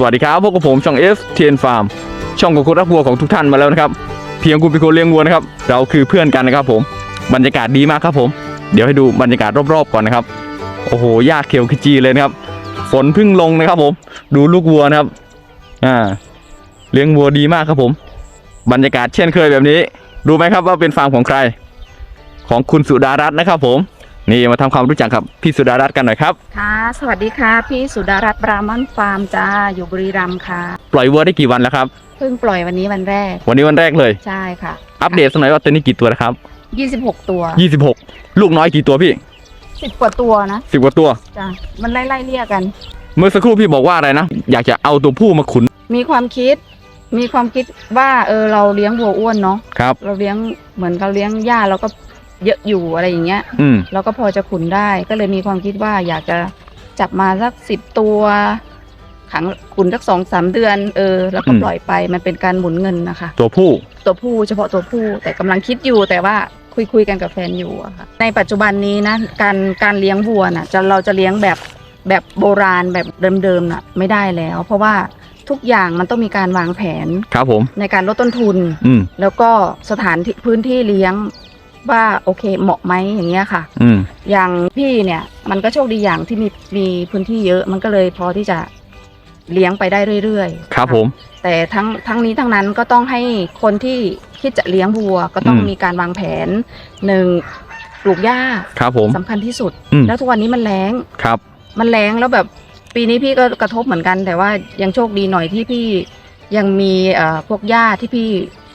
สวัสดีครับพวกกับผมช่อง F t n Farm ช่องของคนรักวัวของทุกท่านมาแล้วนะครับ เพียงคุณเป็นคนเลี้ยงวัวนะครับ เราคือเพื่อนกันนะครับผมบรรยากาศดีมากครับผม เดี๋ยวให้ดูบรรยากาศรอบๆก่อนนะครับ โอ้โหหญ้าเขียวขจีเลยนะครับ ฝนเพิ่งลงนะครับผม ดูลูกวัวนะครับ อ่า เลี้ยงวัวดีมากครับผม บรรยากาศเช่นเคยแบบนี้ รู้ไหมครับว่าเป็นฟาร์มของใคร ของคุณสุดารัตน์นะครับผม นี่มาทำความรู้จักกับพี่สุดารัตน์กันหน่อยครับค่ะ สวัสดีค่ะ พี่สุดารัตน์บรามอนฟาร์มจ้าอยู่บุรีรัมย์ค่ะ ปล่อยวัวได้กี่วันแล้วครับเพิ่งปล่อยวันนี้วันแรก วันนี้วันแรกเลยใช่ค่ะ อัปเดตสักหน่อยว่าตัวนี้กี่ตัวนะครับ26ตัว26ลูกน้อยกี่ตัวพี่10กว่าตัวนะ10กว่าตัวจ้ามันไล่ไล่ๆเรียกกัน เมื่อสักครู่พี่บอกว่าอะไรนะ อยากจะเอาตัวผู้มาขุน มีความคิด มีความคิดว่าเออเราเลี้ยงวัวอ้วนเนาะครับ เราเลี้ยงเหมือนเราเลี้ยงหญ้าเราก็ เยอะอยู่อะไรอย่างเงี้ยอืม เราก็พอจะขุนได้ก็เลยมีความคิดว่าอยากจะจับมาสักสิบตัว ขังขุนสักสองสามเดือนเออแล้วก็ปล่อยไปมันเป็นการหมุนเงินนะคะ ตัวผู้ ตัวผู้เฉพาะตัวผู้แต่กำลังคิดอยู่แต่ว่าคุยคุยกันกับแฟนอยู่อะค่ะในปัจจุบันนี้นะการการเลี้ยงวัวน่ะจะเราจะเลี้ยงแบบแบบโบราณแบบเดิมๆน่ะไม่ได้แล้ว เพราะว่าทุกอย่างมันต้องมีการวางแผนครับผม ในการลดต้นทุน อืม แล้วก็สถานที่พื้นที่เลี้ยง ว่าโอเคเหมาะไหมอย่างเงี้ยค่ะ อืม อย่างพี่เนี่ยมันก็โชคดีอย่างที่มีมีพื้นที่เยอะมันก็เลยพอที่จะเลี้ยงไปได้เรื่อยๆครับผม แต่ทั้งทั้งนี้ทั้งนั้นก็ต้องให้คนที่คิดจะเลี้ยงวัว ก็ต้องอืม มีการวางแผนหนึ่งปลูกหญ้าครับผม สำคัญที่สุด อืม แล้วทุกวันนี้มันแรงครับ มันแรงแล้วแบบปีนี้พี่ก็กระทบเหมือนกัน แต่ว่ายังโชคดีหน่อยที่พี่ยังมีเอ่อพวกหญ้าที่พี่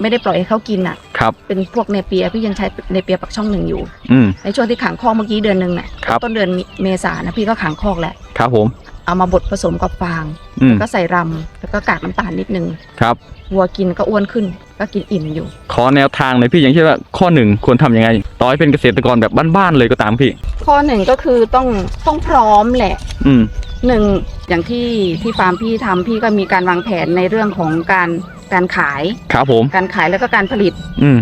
ไม่ได้ปล่อยให้เขากินอะ ครับ เป็นพวกเนเปียพี่ยังใช้เนเปียปักช่องหนึ่งอยู่ อืม ในช่วงที่ขังคอกเมื่อกี้เดือนหนึ่งน่ะครับ ต้นเดือนเมษานะพี่ก็ขังคอกแหละครับผม เอามาบดผสมกับฟางอืมก็ใส่รำแล้วก็กากน้ำตาลนิดนึงครับ วัวกินก็อ้วนขึ้น ก็กินอิ่มอยู่ ขอแนวทางหน่อยพี่อย่างเช่นว่าข้อหนึ่งควรทำยังไง ต่อให้เป็นเกษตรกรแบบบ้านๆเลยก็ตามพี่ ข้อหนึ่งก็คือต้องต้องพร้อมแหละ อืม หนึ่งอย่างที่ที่ฟาร์มพี่ทำพี่ก็มีการวางแผนในเรื่องของการ การขาย ครับผม การขายแล้วก็การผลิต อืม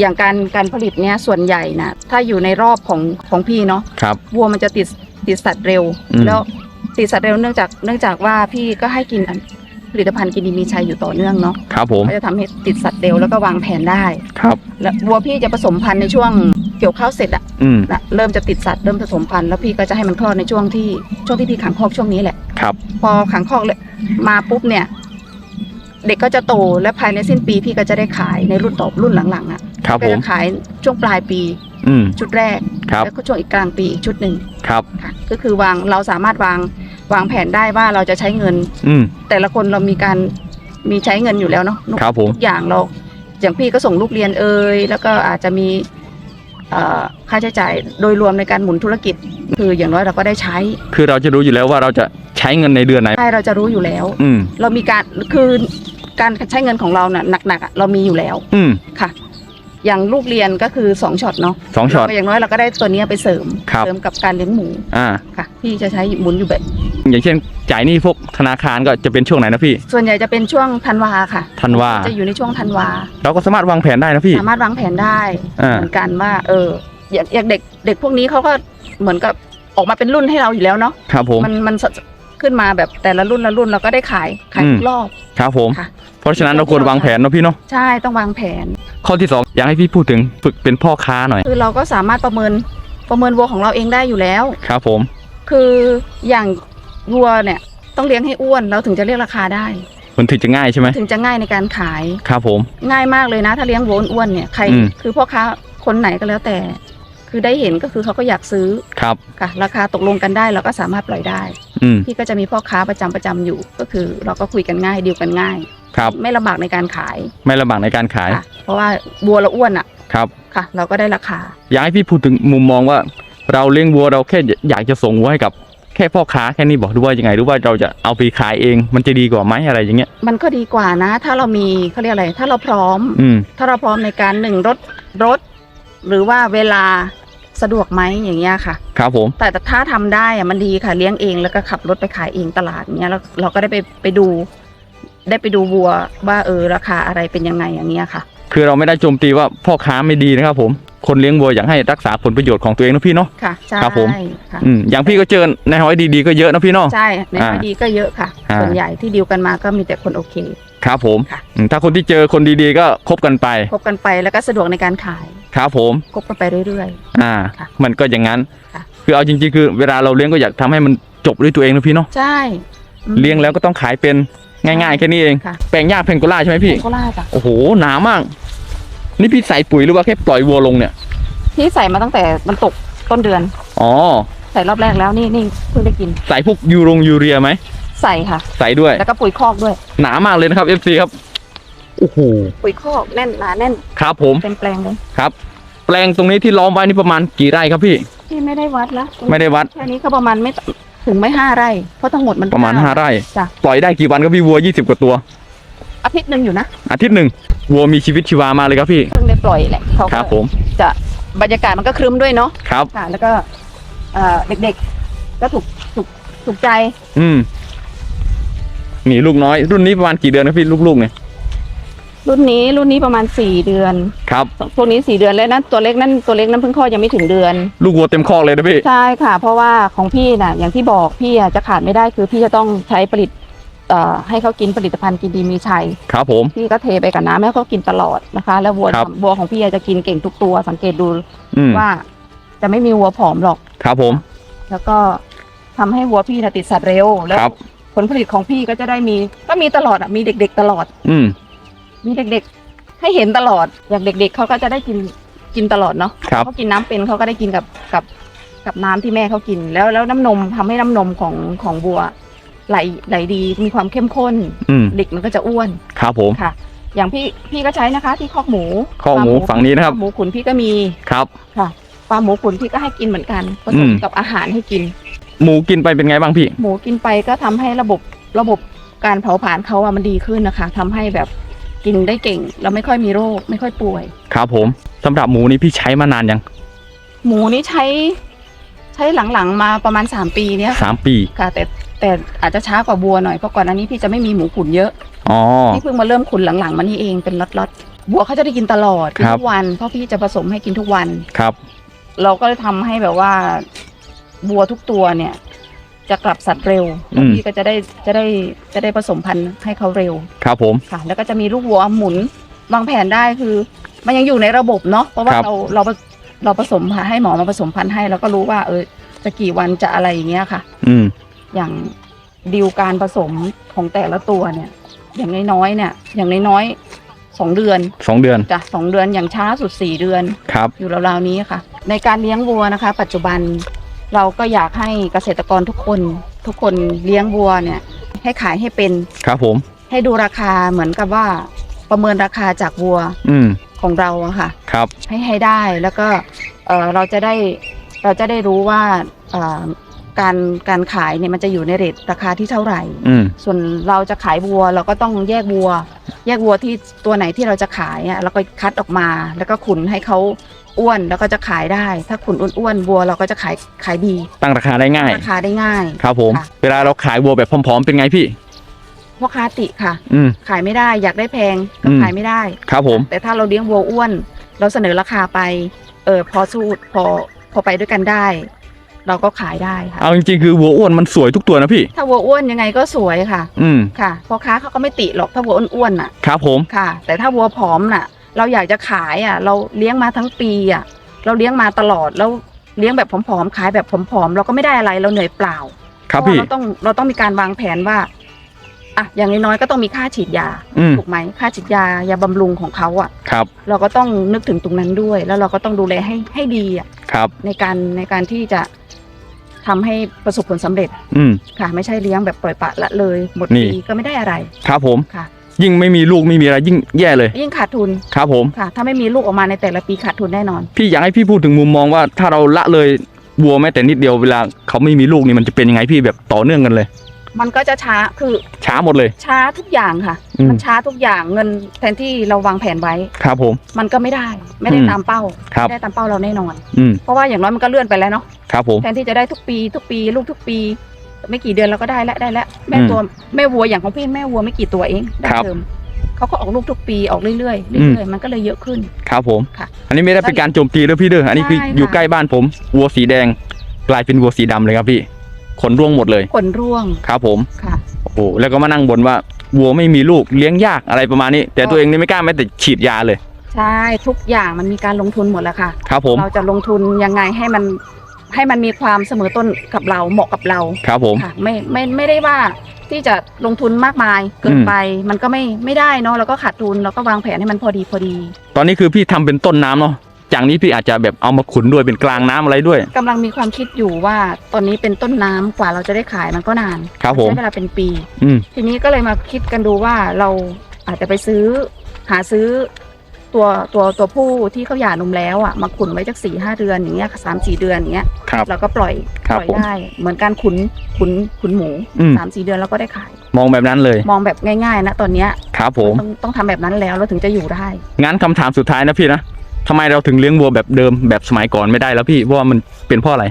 อย่างการการผลิตเนี้ยส่วนใหญ่นะถ้าอยู่ในรอบของของพี่เนาะครับ วัวมันจะติดติดสัตว์เร็ว อืม แล้วติดสัตว์เร็วเนื่องจากเนื่องจากว่าพี่ก็ให้กินผลิตภัณฑ์กินดีมีชัยอยู่ต่อเนื่องเนาะครับผม ก็จะทำให้ติดสัตว์เร็วแล้วก็วางแผนได้ ครับ แล้ววัวพี่จะผสมพันธุ์ในช่วงเกี่ยวข้าวเสร็จอะอืม นะเริ่มจะติดสัตว์เริ่มผสมพันธุ์แล้วพี่ก็จะให้มันคลอดในช่วงที่ช่วงที่พี่ขังคอกช่วงนี้แหละ ครับ พอขังคอกเลยมาปุ๊บเนี่ย เด็กก็จะโตและภายในสิ้นปีพี่ก็จะได้ขายในรุ่นต่อรุ่นหลังๆอะครับก็ผม จะขายช่วงปลายปีอืม ชุดแรก ครับ แล้วก็ช่วงอีกกลางปีอีกชุดหนึ่งครับ ค่ะก็คือวางเราสามารถวางวางแผนได้ว่าเราจะใช้เงิน อืม แต่ละคนเรามีการมีใช้เงินอยู่แล้วเนาะครับผม ทุกอย่างเราอย่างพี่ก็ส่งลูกเรียนเอ่ยแล้วก็อาจจะมีเอ่อค่าใช้จ่ายโดยรวมในการหมุนธุรกิจ คืออย่างน้อยเราก็ได้ใช้คือเราจะรู้อยู่แล้วว่าเราจะใช้เงินในเดือนไหน ใช่เราจะรู้อยู่แล้ว อืม เรามีการคือ การใช้เงินของเราน่ะหนักๆอะเรามีอยู่แล้วอืม ค่ะ อย่างลูกเรียนก็คือสองช็อตเนาะสองช็อตเราก็อย่างน้อยเราก็ได้ตัวเนี้ยไปเสริม ครับ เสริมกับการเลี้ยงหมูอ่า ค่ะ พี่จะใช้หมุนอยู่แบบ อย่างเช่น จ่ายหนี้พวกธนาคารก็จะเป็นช่วงไหนนะพี่ ส่วนใหญ่จะเป็นช่วงธันวาค่ะธันวา จะอยู่ในช่วงธันวา เราก็สามารถวางแผนได้นะพี่ สามารถวางแผนได้อ่า เหมือนกันว่า เอออย่างอย่างเด็กเด็กพวกนี้เขาก็เหมือนกับออกมาเป็นรุ่นให้เราอยู่แล้วเนาะครับผม มันมันสขึ้นมาแบบแต่ละรุ่นละรุ่นเราก็ได้ขายขายทุอืกมรอบ ครับผม ค่ะ เพราะฉะนั้นเราควรวางแผนเนาะพี่เนาะใช่ต้องวางแผน ข้อที่สองอยากให้พี่พูดถึงฝึกเป็นพ่อค้าหน่อย คือเราก็สามารถประเมินประเมินวัวของเราเองได้อยู่แล้ว ครับผม คืออย่างวัวเนี่ยต้องเลี้ยงให้อ้วนเราถึงจะเรียกราคาได้ มันถึงจะง่ายใช่ไหมถึงจะง่ายในการขาย ครับผม ง่ายมากเลยนะ ถ้าเลี้ยงวัวอ้วนๆเนี่ยใคร อืม คือพ่อค้าคนไหนก็แล้วแต่ คือได้เห็นก็คือเขาก็อยากซื้อครับ ค่ะ ราคาตกลงกันได้เราก็สามารถปล่อยได้ อืม พี่ก็จะมีพ่อค้าประจำประจำอยู่ ก็คือเราก็คุยกันง่ายดีลกันง่าย ครับ ไม่ลำบากในการขายไม่ลำบากในการขาย ค่ะเพราะว่าวัวเราอ้วนอะครับ ค่ะ เราก็ได้ราคา อยากให้พี่พูดถึงมุมมองว่า เราเลี้ยงวัวเราแค่อยากจะส่งวัวให้กับแค่พ่อค้าแค่นี้บอกหรือว่ายังไงหรือว่าเราจะเอาไปขายเอง มันจะดีกว่าไหมอะไรอย่างเงี้ย มันก็ดีกว่านะ ถ้าเรามีเขาเรียกอะไร ถ้าเราพร้อม อืม ถ้าเราพร้อมในการหนึ่งรถรถ หรือว่าเวลาสะดวกไหมอย่างเงี้ยค่ะ ครับผม แต่แต่ถ้าทำได้อะมันดีค่ะเลี้ยงเองแล้วก็ขับรถไปขายเองตลาดเงี้ยแล้วเราก็ได้ไปไปดู ได้ไปดูวัวว่าเออราคาอะไรเป็นยังไงอย่างเงี้ยค่ะ คือเราไม่ได้โจมตีว่าพ่อค้าไม่ดีนะครับผมคนเลี้ยงวัวอยากให้รักษาผลประโยชน์ของตัวเองนะพี่เนาะค่ะใช่ครับผมค่ะอืมอย่างพี่ก็เจอในห้อยดีๆก็เยอะนะพี่เนาะใช่ในอ่าคดีก็เยอะค่ะอ่าส่วนใหญ่ที่ดีลกันมาก็มีแต่คนโอเคครับผมค่ะอืมถ้าคนที่เจอคนดีๆก็คบกันไป คบกันไปแล้วก็สะดวกในการขาย ครับผม คบกันไปเรื่อยอ่าค่ะมันก็อย่างนั้นค่ะคือเอาจริงๆ คือเวลาเราเลี้ยงก็อยากทำให้มันจบด้วยตัวเองนะพี่เนาะๆใช่อืมเลี้ยงแล้วก็ต้องขายเป็น ง่ายๆแค่นี้เอง ค่ะ แปลงหญ้าเพนโกล่าใช่ไหมพี่โคราชอะโอ้โห หนามาก นี่พี่ใส่ปุ๋ยหรือว่าแค่ปล่อยวัวลงเนี่ย ที่ใส่มาตั้งแต่มันตกต้นเดือน อ๋อ ใส่รอบแรกแล้วนี่นี่เพิ่งได้กิน ใส่พวกยูรงยูเรียไหม ใส่ค่ะ ใส่ด้วย แล้วก็ปุ๋ยคอกด้วย หนามากเลยนะครับ FC ครับ โอ้โห ปุ๋ยคอกแน่นหนาแน่นครับผม เต็มแปลงเลยครับ แปลงตรงนี้ที่ล้อมไว้นี่ประมาณกี่ไร่ครับพี่ที่ไม่ได้วัดแล้วไม่ได้วัด แค่นี้ก็ประมาณไม่ ถึงไม่ห้าไร่ เพราะทั้งหมดมันประมาณ5ไร่จ้ะปล่อยได้กี่วันครับพี่วัว20กว่าตัว อาทิตย์หนึ่งอยู่นะ อาทิตย์หนึ่งวัวมีชีวิตชีวามากเลยครับพี่เพิ่งได้ปล่อยแหละเขาคก็รับผมจะบรรยากาศมันก็ครึ้มด้วยเนาะครับ ค่ะ แล้วก็เอ่อเด็กๆ ก็ถูกถูกถูกใจ อืมนี่ลูกน้อย รุ่นนี้ประมาณกี่เดือนครับพี่ลูกๆเนี่ย รุ่นนี้รุ่นนี้ประมาณสี่เดือนครับพวกนี้สี่เดือนแล้วนะตัวเล็กนั่นตัวเล็กนั้นเพิ่งคลอดยังไม่ถึงเดือน ลูกวัวเต็มคอกเลยนะพี่ ใช่ค่ะ เพราะว่าของพี่น่ะ อย่างที่บอกพี่อะจะขาดไม่ได้คือพี่จะต้องใช้ผลิตเอ่อให้เขากินผลิตภัณฑ์กินดีมีชัยครับผมพี่ก็เทไปกับน้ำให้เขากินตลอดนะคะ แล้ววัวครับวัวของพี่อะจะกินเก่งทุกตัวสังเกตดูอืมว่าจะไม่มีวัวผอมหรอกครับผม แล้วก็ทำให้วัวพี่น่ะติดสัตว์เร็วแล้วครับผลผลิตของพี่ก็จะได้มีก็มีตลอดอะมีเด็ก ๆ ตลอด อื มมีเด็กๆ ให้เห็นตลอดอย่างเด็ก ๆเขาก็จะได้กินกินตลอดเนาะครับเขากินน้ำเป็นเขาก็ได้กินกับกับกับน้ำที่แม่เขากิน แล้วแล้วน้ำนมทำให้น้ำนมของของวัวไหลไหลดีมีความเข้มข้น อืมเด็กมันก็จะอ้วนครับผมค่ะ อย่างพี่พี่ก็ใช้นะคะ ที่คอกหมูคอกหมูฟาฝั่งนี้นะครับฟาหมูขุนพี่ก็มีครับค่ะฟาร์มหมูขุนพี่ก็ให้กินเหมือนกันผอืสมม กับอาหารให้กิน หมูกินไปเป็นไงบ้างพี่ หมูกินไปก็ทำให้ระบบระบบการเผาผลาญเขาอะมันดีขึ้นนะคะทำให้แบบ กินได้เก่งแล้วไม่ค่อยมีโรค ไม่ค่อยป่วย ครับผมสำหรับหมูนี่พี่ใช้มานานยังหมูนี่ใช้ ใช้หลังๆมาประมาณสามปีเนี้ยสามปีค่ะแต่แต่อาจจะช้ากว่าบัวหน่อยเพราะก่อนอันนี้พี่จะไม่มีหมูขุนเยอะอ๋อ พี่เพิ่งมาเริ่มขุนหลังๆมานี่เองเป็นล็อตๆบัวเขาจะได้กินตลอดกินครับ ทุกวัน เพราะพี่จะผสมให้กินทุกวัน ครับ เราก็เลยทำให้แบบว่า บัวทุกตัวเนี่ย จะกลับสัตว์เร็วอืม พี่ก็จะได้จะได้จะได้ผสมพันธุ์ให้เขาเร็วครับผม ค่ะ แล้วก็จะมีลูกวัวหมุนวางแผนได้คือ มันยังอยู่ในระบบเนาะเพราะว่าครับ เราเราเราผสมให้หมอมาผสมพันธุ์ให้เราก็รู้ว่าเออจะกี่วันจะอะไรอย่างเงี้ยค่ะ อืม อย่างดีลการผสมของแต่ละตัวเนี่ย อย่างน้อยๆเนี่ย อย่างน้อยๆสองเดือนสองเดือนจ้ะสองเดือนอย่างช้าสุดสี่เดือน ครับ อยู่ราวๆนี้ค่ะ ในการเลี้ยงวัวนะคะ ปัจจุบัน เราก็อยากให้เกษตรกรทุกคน ทุกคนเลี้ยงวัวเนี่ย ให้ขายให้เป็นครับผม ให้ดูราคาเหมือนกับว่าประเมินราคาจากวัวอืมของเราอะค่ะ ครับ ให้ให้ได้แล้วก็เออเราจะได้เราจะได้รู้ว่าเอ่อการการขายเนี่ยมันจะอยู่ในเรทราคาที่เท่าไหร่ อืมส่วนเราจะขายวัว เราก็ต้องแยกวัว แยกวัวที่ตัวไหนที่เราจะขายอะเราก็คัดออกมา แล้วก็ขุนให้เขา อ้วนแล้วก็จะขายได้ ถ้าขุนอ้วนๆวัวเราก็จะขายขายดีตั้งราคาได้ง่าย ราคาได้ง่าย ครับผม ค่ะ เวลาเราขายวัวแบบพร้อม ๆ เป็นไงพี่ พ่อค้าติค่ะ อืม ขายไม่ได้อยากได้แพงก็อืม ขายไม่ได้ ครับผม แต่ถ้าเราเลี้ยงวัวอ้วน เราเสนอราคาไปเออพอสู้พอพอไปด้วยกันได้ เราก็ขายได้ค่ะ เอาจริงๆคือวัวอ้วนมันสวยทุกตัวนะพี่ ถ้าวัวอ้วนยังไงก็สวยค่ะ อืม ค่ะพ่อค้าเขาก็ไม่ติหรอกถ้าวัวอ้วนๆน่ะ ครับผม ค่ะ แต่ถ้าวัวผอมน่ะ เราอยากจะขายอะ เราเลี้ยงมาทั้งปีอะ เราเลี้ยงมาตลอดแล้วเลี้ยงแบบผอมๆขายแบบผอมๆเราก็ไม่ได้อะไรเราเหนื่อยเปล่าครับเพาะพี่ว่าเราต้องเราต้องมีการวางแผนว่าอะอย่างน้อยๆก็ต้องมีค่าฉีดยาอืมถูกไหมค่าฉีดยายาบำรุงของเขาอะครับ เราก็ต้องนึกถึงตรงนั้นด้วย แล้วเราก็ต้องดูแลให้ให้ดีอะครับ ในการในการที่จะทำให้ประสบผลสำเร็จ อืมค่ะ ไม่ใช่เลี้ยงแบบปล่อยปละละเลย หมดนี่ปีก็ไม่ได้อะไร ครับผมค่ะ ยิ่งไม่มีลูกไม่มีอะไรยิ่งแย่เลย ยิ่งขาดทุนครับผมค่ะ ถ้าไม่มีลูกออกมาในแต่ละปีขาดทุนแน่นอน พี่อยากให้พี่พูดถึงมุมมองว่าถ้าเราละเลยวัวแม้แต่นิดเดียวเวลาเขาไม่มีลูกนี่มันจะเป็นยังไงพี่แบบต่อเนื่องกันเลย มันก็จะช้าคือช้าหมดเลย ช้าทุกอย่างค่ะ อืม มันช้าทุกอย่างเงินแทนที่เราวางแผนไว้ ครับผม มันก็ไม่ได้ไม่ได้อืม ตามเป้าครับ ไม่ได้ตามเป้าเราแน่นอน อืมเพราะว่าอย่างน้อยมันก็เลื่อนไปแล้วเนาะครับผม แทนที่จะได้ทุกปี ทุกปี ลูกทุกปี ไม่กี่เดือนเราก็ได้แล้วได้แล้วแม่อืมตัวแม่วัวอย่างของพี่แม่วัวไม่กี่ตัวเองได้ครับเดิมเขเขาก็ออกลูกทุกปีออกเรื่อยๆอืมเรื่อยๆมันก็เลยเยอะขึ้นครับผมค่ะ อันนี้ไม่ได้เป็นการโจมตีเด้อพี่เด้ออันนี้คือใช่ค่ะอยู่ใกล้บ้านผมวัวสีแดงกลายเป็นวัวสีดำเลยครับพี่ขนร่วงหมดเลยขนร่วงครับผมค่ะโอ้โหแล้วก็มานั่งบ่นว่าวัวไม่มีลูกเลี้ยงยากอะไรประมาณนี้ แต่ตัวเองนี่ไม่กล้าแม้แต่ฉีดยาเลย ใช่ทุกอย่างมันมีการลงทุนหมดแล้วค่ะ ครับผมเราจะลงทุนยังไงให้มัน ให้มันมีความเสมอต้นกับเราเหมาะกับเราครับผม ค่ะไม่ไม่ไม่ได้ว่าที่จะลงทุนมากมายเกินอืมไปมันก็ไม่ไม่ได้เนาะเราก็ขาดทุนเราก็วางแผนให้มันพอดีพอดีตอนนี้คือพี่ทำเป็นต้นน้ำเนาะจากนี้พี่อาจจะแบบเอามาขุนด้วยเป็นกลางน้ำอะไรด้วย กำลังมีความคิดอยู่ว่าตอนนี้เป็นต้นน้ำกว่าเราจะได้ขายมันก็นานครับผม ใช้เวลาเป็นปี อืม ทีนี้ก็เลยมาคิดกันดูว่าเราอาจจะไปซื้อหาซื้อ ตัวตัวตัวผู้ที่เขาหย่านมแล้วอะมาขุนไว้จากสี่ห้าเดือนอย่างเงี้ยสามสี่เดือนอย่างเงี้ยครับเราก็ปล่อยครับปล่อยผมได้ เหมือนการขุนขุนขุนหมูอืม สามสี่เดือนเราก็ได้ขาย มองแบบนั้นเลยมองแบบง่ายๆนะตอนเนี้ยครับผม ต้องต้องทำแบบนั้นแล้วเราถึงจะอยู่ได้ งั้นคำถามสุดท้ายนะพี่นะทำไมเราถึงเลี้ยงวัวแบบเดิมแบบสมัยก่อนไม่ได้แล้วพี่เพราะว่ามันเป็นเพราะอะไร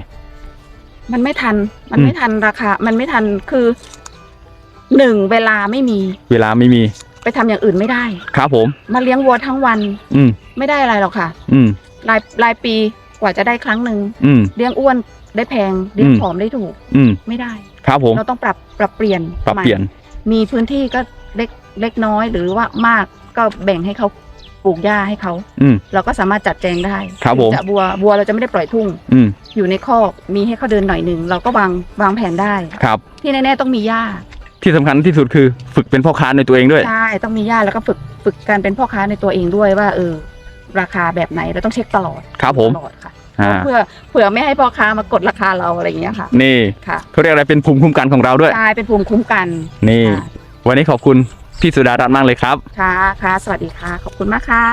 มันไม่ทันมันอืม ไม่ทันราคา มันไม่ทันคือหนึ่งเวลาไม่มี เวลาไม่มี ไปทำอย่างอื่นไม่ได้ ครับผม มาเลี้ยงวัวทั้งวันอืม ไม่ได้อะไรหรอกค่ะ อืม รายรายปีกว่าจะได้ครั้งหนึ่งอืม เลี้ยงอ้วนได้แพงเลี้ยงอืม ผอมได้ถูกอืม ไม่ได้ ครับผม เราต้องปรับปรับเปลี่ยนปรับเปลี่ยน ใหม่มีพื้นที่ก็เล็กเล็กน้อยหรือว่ามากก็แบ่งให้เขาปลูกหญ้าให้เขาอืม เราก็สามารถจัดแจงได้ครับผม จะบัวบัวเราจะไม่ได้ปล่อยทุ่ง อืม อยู่ในคอกมีให้เขาเดินหน่อยหนึ่งเราก็วางวางแผนได้ ครับ ที่แน่ๆต้องมีหญ้า ที่สำคัญที่สุดคือฝึกเป็นพ่อค้าในตัวเองด้วย ใช่ต้องมีหญ้าแล้วก็ฝึกฝึกการเป็นพ่อค้าในตัวเองด้วยว่าเออราคาแบบไหนเราต้องเช็คตลอดครับผมตลอดค่ะอ่าเพื่อเผื่อไม่ให้พ่อค้ามากดราคาเราอะไรอย่างเงี้ยค่ะ นี่ค่ะเขาเรียกอะไรเป็นภูมิคุ้มกันของเราด้วย ใช่เป็นภูมิคุ้มกันนี่ ค่ะวันนี้ขอบคุณพี่สุดารัตน์มากเลยครับ ค่ะค่ะสวัสดีค่ะ ขอบคุณมากค่ะ